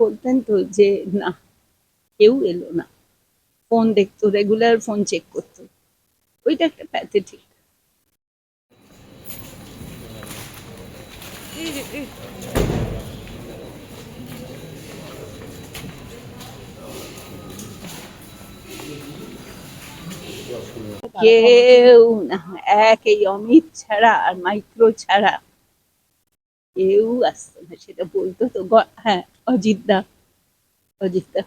বলতেন তো যে, না, কেউ এলো না। ফোন দেখতো রেগুলার ফোন চেক করতো। ওইটা একটা প্যাথেটিক কেউ না, এক এই অমিত ছাড়া আর মাইক্রো ছাড়া কেউ আসতো না, সেটা বলতো তো হ্যাঁ অজিত দা অজিত দা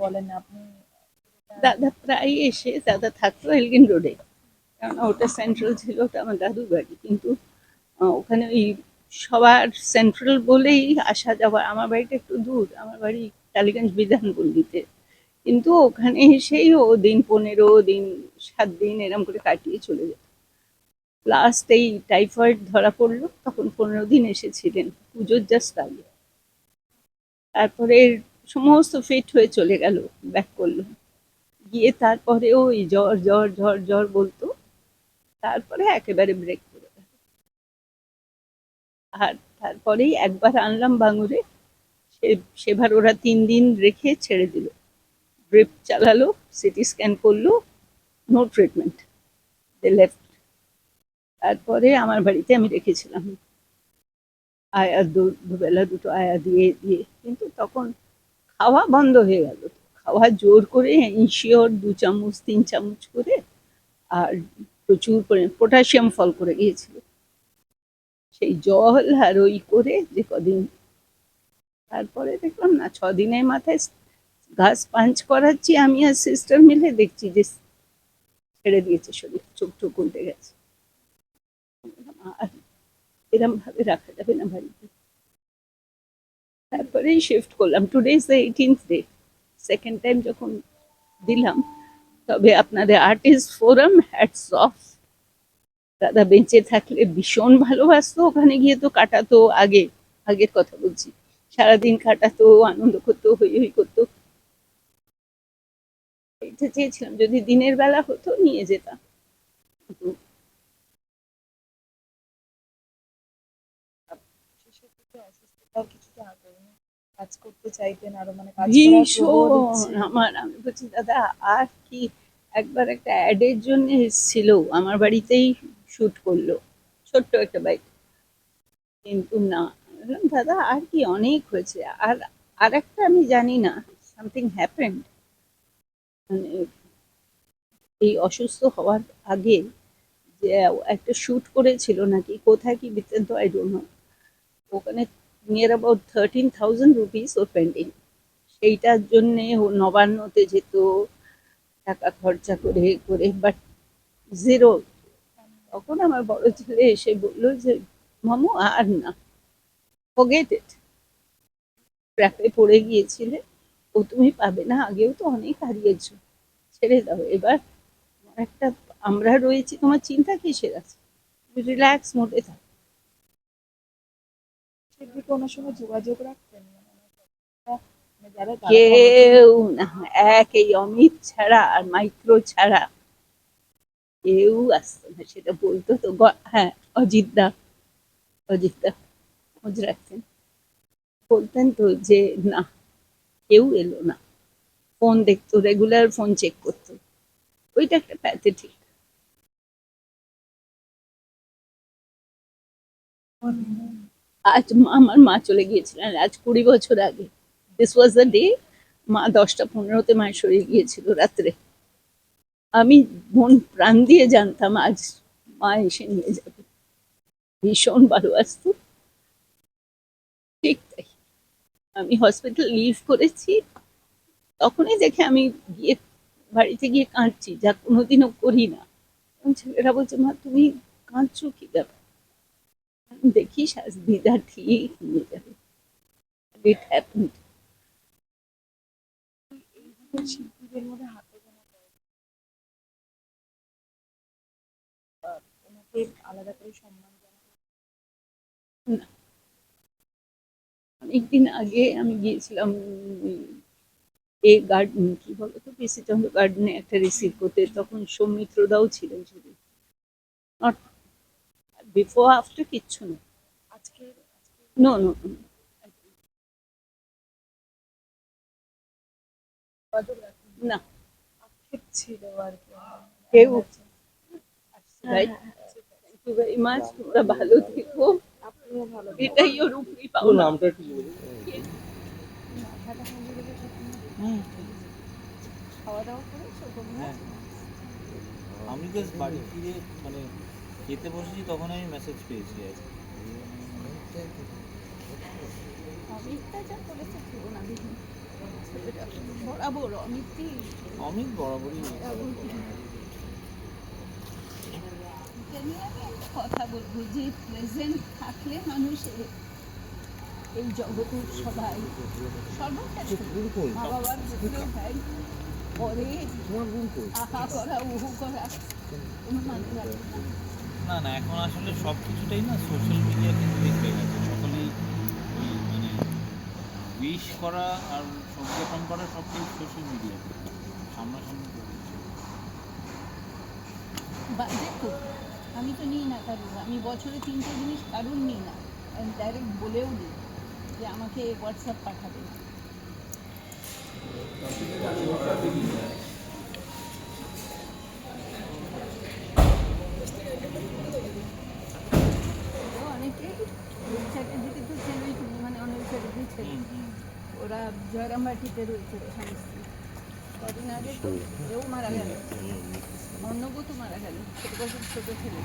বলেন আপনি। দাদা প্রায় এসে দাদা থাকতো এলগিন রোডে। কারণ ওটা সেন্ট্রাল ছিল, ওটা আমার দাদুর বাড়ি। কিন্তু ওখানে ওই সবার সেন্ট্রাল বলেই আসা যাওয়া। আমার বাড়িটা একটু দূর, আমার বাড়ি টালিগঞ্জ বিধানপল্লীতে। কিন্তু ওখানে এসেই ও দিন পনেরো, দিন সাত দিন এরম করে কাটিয়ে চলে যেত। লাস্ট এই টাইফয়েড ধরা পড়ল, তখন পনেরো দিন এসেছিলেন পুজোর জাস্ট আগে। তারপরে সমস্ত ফিট হয়ে চলে গেল ব্যাক করল। গিয়ে তারপরে ওই জ্বর জ্বর জ্বর জ্বর বলতো, তারপরে একেবারে ব্রেক করে আর তারপরেই একবার আনলাম বাঙুরে সেবার ওরা তিন দিন রেখে ছেড়ে দিল। ড্রিপ চালালো, সিটি স্ক্যান করল নো ট্রিটমেন্ট দে লেফট তারপরে আমার বাড়িতে আমি রেখেছিলাম। আয়া দুবেলা দুটো আয়া দিয়ে দিয়ে। কিন্তু তখন খাওয়া বন্ধ হয়ে গেল। খাওয়া জোর করে ইনশিওর দু চামচ, তিন চামচ করে, আর প্রচুর পরিমাণ পটাশিয়াম ফল করে গিয়েছিল। সেই জল আর ওই করে যে কদিন তারপরে দেখলাম না ছ দিনের মাথায় ঘাস পাঞ্চ করাচ্ছি, আমি আর সিস্টার মিলে দেখছি যে ছেড়ে দিয়েছে শরীর, চোখ টোক উল্টে গেছে। আর এরম ভাবে রাখা যাবে না বাড়িতে। তারপরেই শিফট করলাম। Today is the eighteenth day second time যখন দিলাম, তবে আপনাদের আর্টিস্ট ফোরাম হ্যাটস অফ দাদা বেঁচে থাকলে ভীষণ ভালোবাসতো, ওখানে গিয়ে তো কাটাতো আগে, আগের কথা বলছি। সারাদিন কাটাতো আনন্দ করতো হই হই করতো। এটা চেয়েছিলাম যদি দিনের বেলা হতো নিয়ে যেতাম। কিছুটা কাজ করতে চাইতেন আরও মানে ভীষণ! আমার আমি বলছি দাদা আর কি? একবার একটা অ্যাডের জন্য এসেছিল আমার বাড়িতেই শুট করল ছোট্ট একটা বাইক কিন্তু না বললাম, দাদা আর কি অনেক হয়েছে। আর আর একটা আমি জানি না সামথিং হ্যাপেন্ড মানে এই অসুস্থ হওয়ার আগে যে একটা শুট করেছিল নাকি কোথায় কি বৃত্তান্ত আই ডোন্ট নো ওখানে near about thirteen thousand rupees or pending সেইটার জন্যে ও নবান্নতে যেত টাকা খরচা করে করে বাট জিরো তখন আমার বড় ছেলে এসে বলল যে মামু আর না। ফোগেট ইট ট্র্যাপে পড়ে গিয়েছিলে ও তুমি পাবে না আগেও তো অনেক হারিয়েছো। ছেড়ে দাও এবার তোমার একটা আমরা রয়েছি তোমার চিন্তা কিসের আছে? তুমি রিল্যাক্স মোডে থাক। ওনার সঙ্গে যোগাযোগ রাখতেন মানে কেউ না এক এই অমিত ছাড়া আর মাইক্রো ছাড়া। কেউ আসতো না সেটা বলতো তো হ্যাঁ অজিতদা অজিতদা খোঁজ রাখতেন বলতেন তো যে, না, কেউ এলো না। ফোন দেখতো রেগুলার ফোন চেক করতো। ওইটা একটা প্যাথেটিক আজ আমার মা চলে গিয়েছিলেন, আজ কুড়ি বছর আগে। দিস ওয়াজ দ্য ডে মা দশটা পনেরোতে মায়ের শরীর গিয়েছিল রাত্রে। আমি মন প্রাণ দিয়ে জানতাম, আজ মা এসে নিয়ে যাবে। ভীষণ ভালো ঠিক তাই আমি হসপিটাল লিভ করেছি তখনই দেখে আমি গিয়ে বাড়িতে গিয়ে কাঁদছি যা কোনোদিনও করি না। ছেলেরা বলছে মা তুমি কাঁদছো কি ব্যাপার দেখি আজ দিদা ঠিক নিয়ে যাবে। ইট হ্যাপেন্ড শিল্পীদের মধ্যে হাতে গোনা ওনাকে আলাদা করে সম্মান জানানো অনেকদিন আগে আমি গিয়েছিলাম এ গার্ডেন কি বলতো পিসি চন্দ্র গার্ডেনে একটা রিসিভ করতে তখন সৌমিত্রদাও ছিলেন শুধু নট বিফোর আফটার কিচ্ছু না। আজকে নো নো। না ছিল আর কি। কেউ? Right thank you very much তোমরা ভালো থেকো। এটাই ওর উপরি পুরো নামটা একটু বলুন মাথাটা ভালো লেগেছে খাওয়া দাওয়া করেছ? তোমরা হ্যাঁ। আমি জাস্ট বাড়ি ফিরে মানে খেতে বসেছি তখন আমি মেসেজ পেয়েছি আর বরাবর অমিত বরাবরই কথা বলব যে প্রেজেন্ট থাকলে মানুষের এই জগতের সবাই সর্বক্ষেত্রে মা বাবার ক্ষেত্রেও তাই পরে আহা করা উহু করা কোনো মানে না। না এখন আসলে সব কিছুটাই না সোশ্যাল মিডিয়া কেন্দ্রিক হয়ে গেছে। সকলেই ওই মানে উইশ করা আর সজ্ঞাপন করা সবটাই সোশ্যাল মিডিয়া সামনাসামনি করে দিচ্ছে। আমি তো নিই না কারুর। আমি বছরে তিনটে জিনিস কারুর নিই না। আমি ডাইরেক্ট বলেও দিই যে আমাকে হোয়াটসঅ্যাপ পাঠাবে। তো অনেকে চ্যাটার্জিকে তো ছেলেই মানে। ওরা জয়রাম বাটিতে রয়েছে কদিন আগে তো এও মারা গেল। অন্নগত মারা গেল ছোট ছোট ছেলে?